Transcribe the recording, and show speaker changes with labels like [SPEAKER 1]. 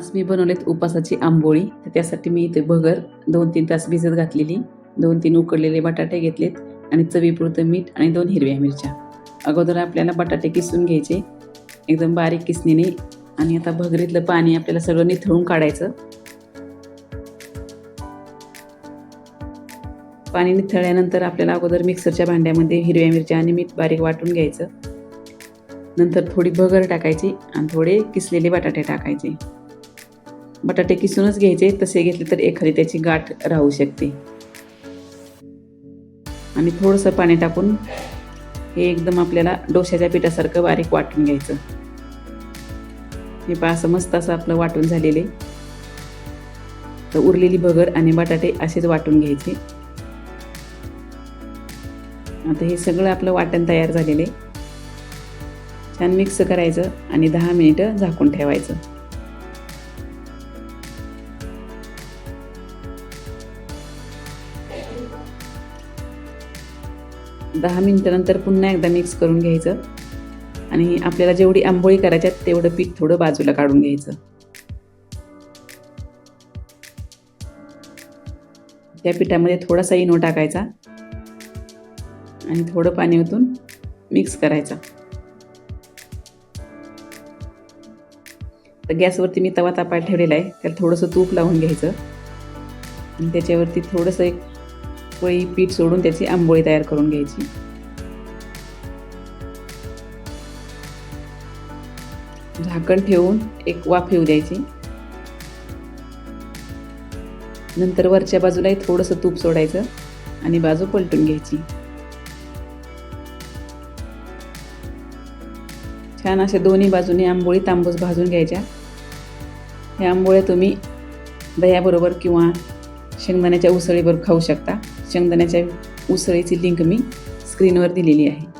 [SPEAKER 1] आज मी बनवलेत उपासाची आंबोळी. तर त्यासाठी मी इथे भगर दोन तीन तास भिजत घातलेली. दोन तीन उकडलेले बटाटे घेतलेत आणि चवीपुरतं मीठ आणि दोन हिरव्या मिरच्या. अगोदर आपल्याला बटाटे किसून घ्यायचे. एकदम बारीक किसणीने. आणि आता भगरीतलं पाणी आपल्याला सगळं निथळून काढायचं. पाणी निथळल्यानंतर आपल्याला अगोदर मिक्सरच्या भांड्यामध्ये हिरव्या मिरच्या आणि मीठ बारीक वाटून घ्यायचं. नंतर थोडी भगर टाकायची आणि थोडे किसलेले बटाटे टाकायचे. बटाटे किसूनच घ्यायचे तसे घेतले तर एखादी त्याची गाठ राहू शकते. आणि थोडंसं पाणी टाकून हे एकदम आपल्याला डोश्याच्या पिठासारखं बारीक वाटून घ्यायचं. हे पहा असं मस्त असं आपलं वाटून झालेले. तर उरलेली भगर आणि बटाटे असेच वाटून घ्यायचे. आता हे सगळं आपलं वाटण तयार झालेले. छान मिक्स करायचं आणि दहा मिनिटं झाकून ठेवायचं. दहा मिनटानंतर पुन्हा एकदा मिक्स करून घ्यायचं. आणि आपल्याला जेवढी आंबोळी करायच्यात तेवढं पीठ थोडं बाजूला काढून घ्यायचं. त्या पिठामध्ये थोडासा इनो टाकायचा. आणि थोडं पाणी ओतून मिक्स करायचा. तर गॅसवरती मी तवा तापायला ठेवलेला आहे त्याला थोडंसं तूप लावून घ्यायचं. आणि त्याच्यावरती थोडंसं एक पोळी पीठ सोडून त्याची आंबोळी तयार करून घ्यायची. झाकण ठेवून एक वाफ येऊ द्यायची. नंतर वरच्या बाजूलाही थोडंसं तूप सोडायचं आणि बाजू पलटून घ्यायची. छान अशा दोन्ही बाजूने आंबोळी तांबूस भाजून घ्यायच्या. ह्या आंबोळ्या तुम्ही दह्याबरोबर किंवा शेंगदाण्याच्या उसळीवर खाऊ शकता. शेंगदाण्याच्या उसळीची लिंक मी स्क्रीनवर दिलेली आहे.